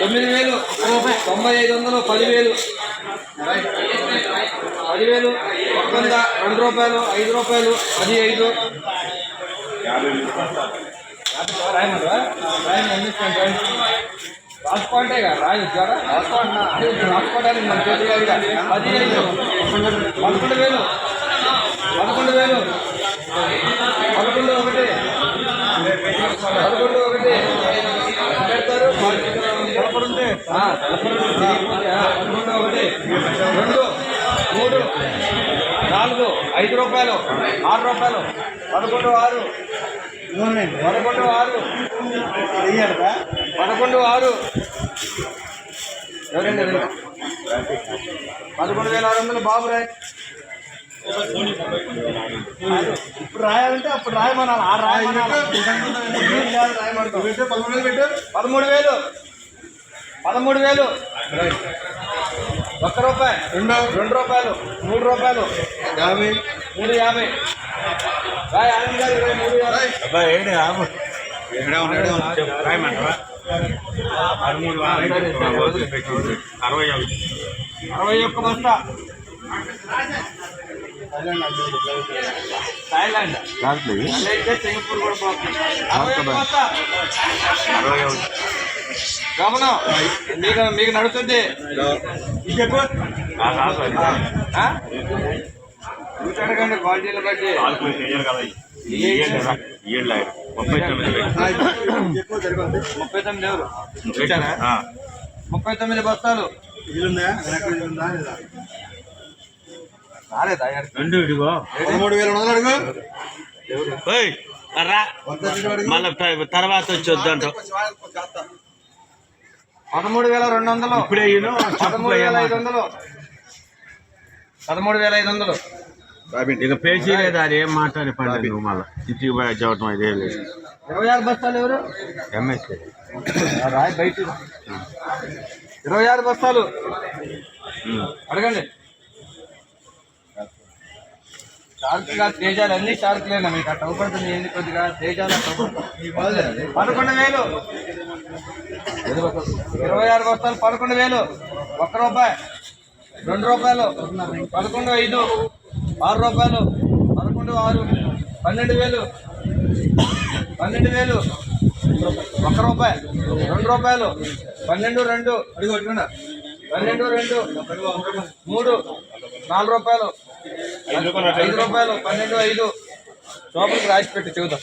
తొమ్మిది వేలు. తొంభై ఐదు వందలు పదివేలు. పదివేలు వంద రెండు రూపాయలు ఐదు రూపాయలు పది ఐదు రాసుకోంటే కదా రాసుకోండి రాసుకోవడానికి మన చేతులు పది ఐదు పదకొండు వేలు. పదకొండు వేలు. పదకొండు ఒకటి. పదకొండు ఒకటి పెడతారు తెలపడుంటే పదకొండు ఒకటి రెండు మూడు నాలుగు ఐదు రూపాయలు ఆరు రూపాయలు పదకొండు ఆరు. పదకొండు ఆరు. పదకొండు ఆరు. ఎవరండి? పదకొండు వేల ఆరు వందలు బాబు రాయ్. ఇప్పుడు రాయాలంటే అప్పుడు రాయమనాలి. ఆ రాయమనాలి. పదమూడు వేలు. పదమూడు వేలు. ఒక్క రూపాయి. రెండు? రెండు రూపాయలు. మూడు రూపాయలు. యాభై. మూడు యాభై. రాయ్ ఆనంద్ గారు ఇరవై మూడు యాభై అరవై అరవై ఒక్క బస్తా. థాయిలాండ్. అయితే సింగపూర్ కూడా పోతుంది. అరవై గమనం మీకు మీకు నడుస్తుంది. చెప్పు బట్టి. ముప్పై తొమ్మిది ముప్పై తొమ్మిది ఎవరు? ముప్పై తొమ్మిది బస్తాలు. రాలేదా రెండు ఇడిగో. పదమూడు వేల వందలు అడుగు. ఓయ్, రా. మళ్ళీ తర్వాత వచ్చి వద్దంట పదమూడు వేల రెండు వందలు. ఇప్పుడే పదమూడు వేల ఐదు వందలు. పదమూడు వేల ఐదు వందలు. ఇక పేచీ లేదు అది ఏం మాట్లాడి నువ్వు మళ్ళీ. ఇంటికి పోయి చదవటం ఇదే లేదు. ఇరవై ఆరు బస్తాలు ఎవరు? ఎంఎస్సీ ఆ రాయి బయట ఇరవై ఆరు బస్తాలు అడగండి. షార్క్గా తేజాలు అన్ని షార్క్లేనా మీకు? అట్లా అవుపడుతుంది ఏంది కొద్దిగా? తేజాలు పదకొండు వేలు. ఇరవై ఆరు బస్తాలు పదకొండు వేలు. ఒక్క రూపాయి. రెండు రూపాయలు. పదకొండు ఐదు. ఆరు రూపాయలు. పదకొండు ఆరు. పన్నెండు వేలు. పన్నెండు వేలు. ఒక్క రూపాయి. రెండు రూపాయలు. పన్నెండు రెండు. అడిగి పన్నెండు రెండు. మూడు. నాలుగు రూపాయలు. ఐదు రూపాయలు పన్నెండు ఐదు. లోపలికి రాసి పెట్టి చూద్దాం